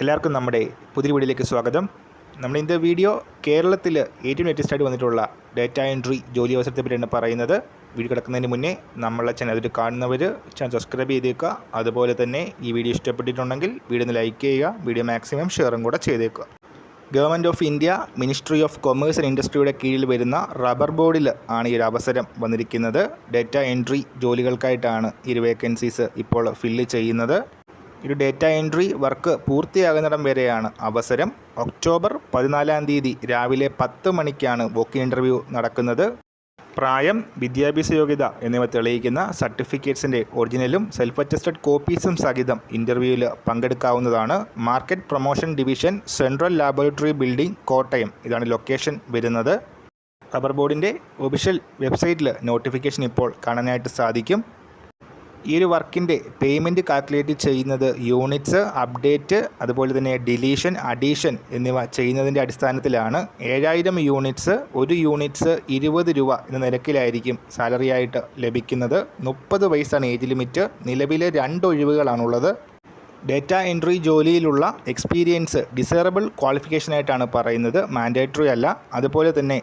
എല്ലാവർക്കും നമ്മുടെ പുതിയ വീഡിയോയിലേക്ക് സ്വാഗതം. നമ്മൾ ഇന്നത്തെ വീഡിയോ കേരളത്തിൽ ഏറ്റവും ലേറ്റസ്റ്റ് ആയിട്ട് വന്നിട്ടുള്ള ഡേറ്റ എൻട്രി ജോലി അവസരത്തെ പറ്റിയാണ് പറയുന്നത്. വീഡിയോ കിടക്കുന്നതിന് മുന്നേ നമ്മളെ ചാനൽ അതിൽ കാണുന്നവർ ചാനൽ സബ്സ്ക്രൈബ് ചെയ്തേക്കുക. അതുപോലെ തന്നെ ഈ വീഡിയോ ഇഷ്ടപ്പെട്ടിട്ടുണ്ടെങ്കിൽ വീഡിയോ ഒന്ന് ലൈക്ക് ചെയ്യുക വീഡിയോ മാക്സിമം ഷെയറും കൂടെ ചെയ്തേക്കുക. Government of India ministry of commerce and ഇൻഡസ്ട്രിയുടെ കീഴിൽ വരുന്ന റബ്ബർ ബോർഡിൽ ആണ് ഈ ഒരു അവസരം വന്നിരിക്കുന്നത്. ഡേറ്റ എൻട്രി ജോലികൾക്കായിട്ടാണ് ഈ വേക്കൻസീസ് ഇപ്പോൾ ഫില്ല് ചെയ്യുന്നത്. ഒരു ഡേറ്റ എൻട്രി വർക്ക് പൂർത്തിയാകുന്നിടം വരെയാണ്. അവസരം ഒക്ടോബർ പതിനാലാം തീയതി രാവിലെ പത്ത് മണിക്കാണ് വോക്ക് ഇന്റർവ്യൂ നടക്കുന്നത്. പ്രായം വിദ്യാഭ്യാസ യോഗ്യത എന്നിവ തെളിയിക്കുന്ന സർട്ടിഫിക്കറ്റ്സിന്റെ ഒറിജിനലും സെൽഫ് അറ്റസ്റ്റഡ് കോപ്പീസും സഹിതം ഇന്റർവ്യൂവിൽ പങ്കെടുക്കാവുന്നതാണ്. Market promotion division central laboratory building Kottayam. ഇതാണ് ലൊക്കേഷൻ വരുന്നത്. റബ്ബർ ബോർഡിന്റെ ഒഫീഷ്യൽ വെബ്സൈറ്റിൽ നോട്ടിഫിക്കേഷൻ ഇപ്പോൾ കാണാനായിട്ട് സാധിക്കും. ഈ ഒരു വർക്കിന്റെ പേയ്മെന്റ് കാൽക്കുലേറ്റ് ചെയ്യുന്നത് യൂണിറ്റ്സ് അപ്ഡേറ്റ് അതുപോലെ തന്നെ ഡിലീഷൻ അഡീഷൻ എന്നിവ ചെയ്യുന്നതിന്റെ അടിസ്ഥാനത്തിലാണ് ഏഴായിരം യൂണിറ്റ്സ് ഒരു യൂണിറ്റ്സ് ഇരുപത് രൂപ എന്ന നിരക്കിലായിരിക്കും സാലറി ആയിട്ട് ലഭിക്കുന്നത്. മുപ്പത് വയസ്സാണ് ഏജ് ലിമിറ്റ് നിലവിലെ രണ്ട് ഒഴിവുകളാണുള്ളത്. ഡേറ്റ എൻട്രി ജോലിയിലുള്ള എക്സ്പീരിയൻസ് ഡിസേറബിൾ ക്വാളിഫിക്കേഷനായിട്ടാണ് പറയുന്നത്. മാൻഡേറ്ററി അല്ല. അതുപോലെ തന്നെ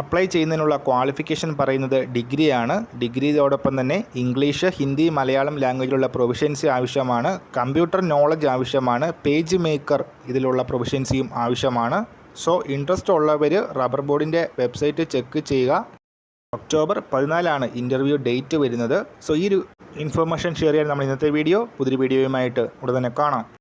അപ്ലൈ ചെയ്യുന്നതിനുള്ള ക്വാളിഫിക്കേഷൻ പറയുന്നത് ഡിഗ്രിയാണ്. ഡിഗ്രിയോടൊപ്പം തന്നെ ഇംഗ്ലീഷ് ഹിന്ദി മലയാളം ലാംഗ്വേജിലുള്ള പ്രൊഫഷൻസി ആവശ്യമാണ്. കമ്പ്യൂട്ടർ നോളജ് ആവശ്യമാണ്. പേജ് മേക്കർ ഇതിലുള്ള പ്രൊഫഷൻസിയും ആവശ്യമാണ്. സോ ഇൻട്രസ്റ്റ് ഉള്ളവർ റബ്ബർ ബോർഡിന്റെ വെബ്സൈറ്റ് ചെക്ക് ചെയ്യുക. ഒക്ടോബർ പതിനാലാണ് ഇന്റർവ്യൂ ഡേറ്റ് വരുന്നത്. സോ ഈ ഒരു ഇൻഫർമേഷൻ ഷെയർ ചെയ്യാൻ നമ്മൾ ഇന്നത്തെ വീഡിയോ പുതിയൊരു വീഡിയോയുമായിട്ട് ഉടനെ തന്നെ കാണാം.